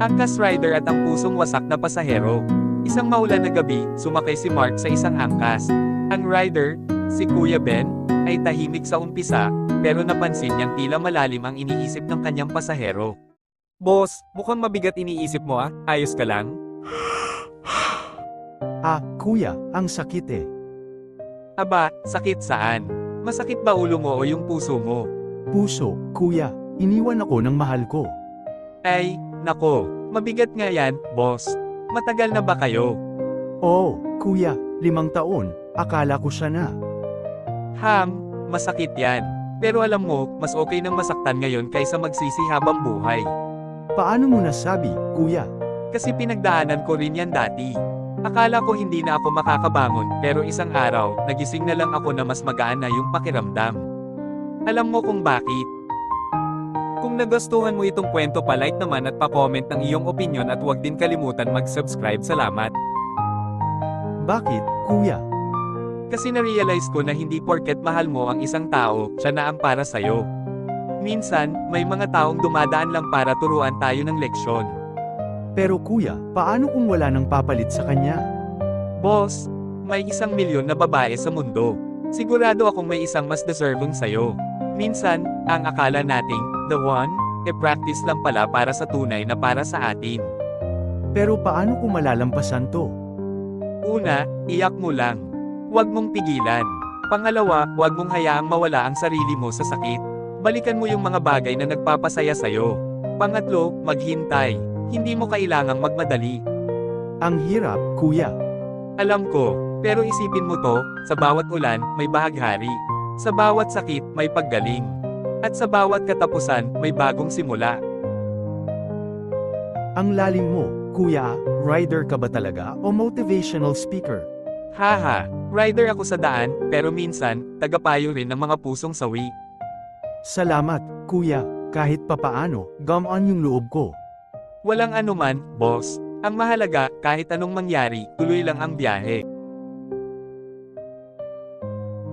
Angkas rider at ang pusong wasak na pasahero. Isang maulan na gabi, sumakay si Mark sa isang angkas. Ang rider, si Kuya Ben, ay tahimik sa umpisa, pero napansin niyang tila malalim ang iniisip ng kanyang pasahero. Boss, mukhang mabigat iniisip mo ah, ayos ka lang? Ah, kuya, ang sakit eh. Aba, sakit saan? Masakit ba ulo mo o yung puso mo? Puso, kuya, iniwan ako ng mahal ko. Ay, nako, mabigat nga yan, boss. Matagal na ba kayo? Oh, kuya, limang taon, akala ko siya na. Ham, masakit yan. Pero alam mo, mas okay nang masaktan ngayon kaysa magsisi habang buhay. Paano mo nasabi, kuya? Kasi pinagdaanan ko rin yan dati. Akala ko hindi na ako makakabangon, pero isang araw, nagising na lang ako na mas magaan na yung pakiramdam. Alam mo kung bakit? Kung nagustuhan mo itong kwento pa-like naman at pa-comment ng iyong opinion at huwag din kalimutan mag-subscribe. Salamat. Bakit, kuya? Kasi na-realize ko na hindi porket mahal mo ang isang tao, siya na ang para sa'yo. Minsan, may mga taong dumadaan lang para turuan tayo ng leksyon. Pero kuya, paano kung wala nang papalit sa kanya? Boss, may isang milyon na babae sa mundo. Sigurado akong may isang mas deserving sa'yo. Minsan, ang akala nating, the one, e practice lang pala para sa tunay na para sa atin. Pero paano kung malalampasan to? Una, iyak mo lang. Huwag mong pigilan. Pangalawa, huwag mong hayaang mawala ang sarili mo sa sakit. Balikan mo yung mga bagay na nagpapasaya sa'yo. Pangatlo, maghintay. Hindi mo kailangang magmadali. Ang hirap, kuya. Alam ko, pero isipin mo to, sa bawat ulan, may bahaghari. Sa bawat sakit, may paggaling. At sa bawat katapusan, may bagong simula. Ang lalim mo, kuya, rider ka ba talaga o motivational speaker? Haha, rider ako sa daan, pero minsan, tagapayo rin ng mga pusong sawi. Salamat, kuya, kahit papaano, gum on yung loob ko. Walang anuman, boss. Ang mahalaga, kahit anong mangyari, tuloy lang ang biyahe.